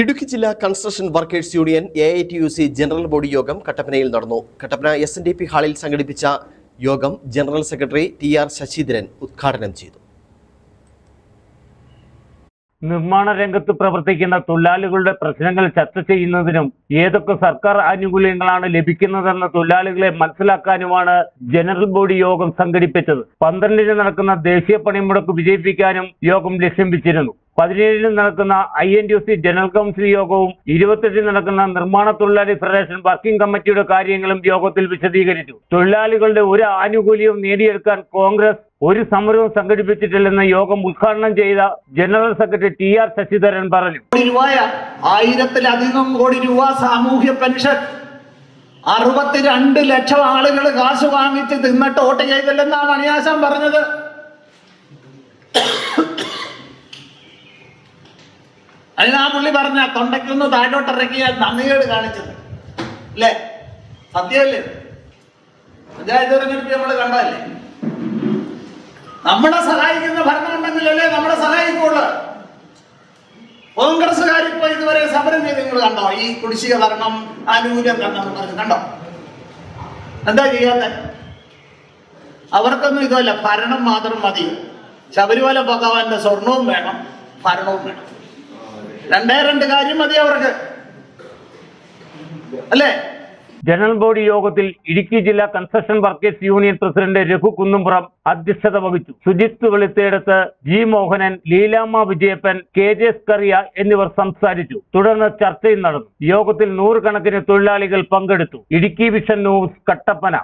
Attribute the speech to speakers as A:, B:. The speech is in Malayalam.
A: ഇടുക്കി ജില്ലാ construction workers union A I T U C general body യോഗം കട്ടപ്പനയിൽ നടന്നു. Kattappana S N D P ഹാളിൽ സംഘടിപ്പിച്ച യോഗം general secretary T R Sasidharan ഉദ്ഘാടനം ചെയ്തു.
B: നിർമ്മാണ രംഗത്ത് പ്രവർത്തിക്കുന്ന തൊഴിലാളികളുടെ പ്രശ്നങ്ങൾ ചർച്ച ചെയ്യുന്നതിനും ഏതൊക്കെ സർക്കാർ ആനുകൂല്യങ്ങളാണ് ലഭിക്കുന്നതെന്ന് തൊഴിലാളികളെ മനസ്സിലാക്കാനുമാണ് ജനറൽ ബോഡി യോഗം സംഘടിപ്പിച്ചത്. പന്ത്രണ്ടിന് നടക്കുന്ന ദേശീയ പണിമുടക്ക് വിജയിപ്പിക്കാനും യോഗം ലക്ഷ്യം വെച്ചിരുന്നു. പതിനേഴിന് നടക്കുന്ന I N T C general council യോഗവും ഇരുപത്തെട്ടിന് നടക്കുന്ന നിർമ്മാണ തൊഴിലാളി ഫെഡറേഷൻ വർക്കിംഗ് കമ്മിറ്റിയുടെ കാര്യങ്ങളും യോഗത്തിൽ വിശദീകരിച്ചു. തൊഴിലാളികളുടെ ഒരു ആനുകൂല്യവും നേടിയെടുക്കാൻ കോൺഗ്രസ് ഒരു സമരവും സംഘടിപ്പിച്ചിട്ടില്ലെന്ന് യോഗം ഉദ്ഘാടനം ചെയ്ത general secretary T R Sasidharan പറഞ്ഞു.
C: ആയിരത്തിലധികം കോടി രൂപ സാമൂഹ്യ പെൻഷൻ. അറുപത്തിരണ്ട് ലക്ഷം ആളുകൾ കാശ് വാങ്ങിച്ച് തിന്നിട്ട് വോട്ട് ചെയ്തില്ലെന്നാണ് അണിയാശം പറഞ്ഞത്. അതിനാ പുള്ളി പറഞ്ഞ തൊണ്ടയ്ക്കൊന്ന് താഴോട്ടിറക്കിയ നന്ദികേട് കാണിച്ചത്. അല്ലേ? സത്യമല്ലേ? പഞ്ചായത്ത് തെരഞ്ഞെടുപ്പ് നമ്മൾ കണ്ടതല്ലേ? നമ്മളെ സഹായിക്കുന്ന ഭരണം നമ്മളെ സഹായിക്കുള്ളൂ. കോൺഗ്രസ്സുകാർ ഇപ്പൊ ഇതുവരെ സമരം ചെയ്ത് നിങ്ങൾ കണ്ടോ? ഈ കുടിശ്ശിക ഭരണം ആനുകൂല്യം കണ്ടോ പറഞ്ഞു കണ്ടോ? എന്താ ചെയ്യാത്ത? അവർക്കൊന്നും ഇതല്ല ഭരണം മാത്രം മതി. ശബരിമല ഭഗവാന്റെ സ്വർണവും വേണം ഭരണവും വേണം. രണ്ടേ രണ്ട് കാര്യം മതി അവർക്ക്. അല്ലേ?
B: ജനറൽ ബോഡി യോഗത്തിൽ ഇടുക്കി ജില്ലാ construction workers union president Raghu Kunnumpuram അധ്യക്ഷത വഹിച്ചു. Sujith Veluthedath G Mohanan Leelamma Vijayappan K J Scaria എന്നിവർ സംസാരിച്ചു. തുടർന്ന് ചർച്ചയും നടന്നു. യോഗത്തിൽ നൂറുകണക്കിന് തൊഴിലാളികൾ പങ്കെടുത്തു. Idukki vision news Kattappana.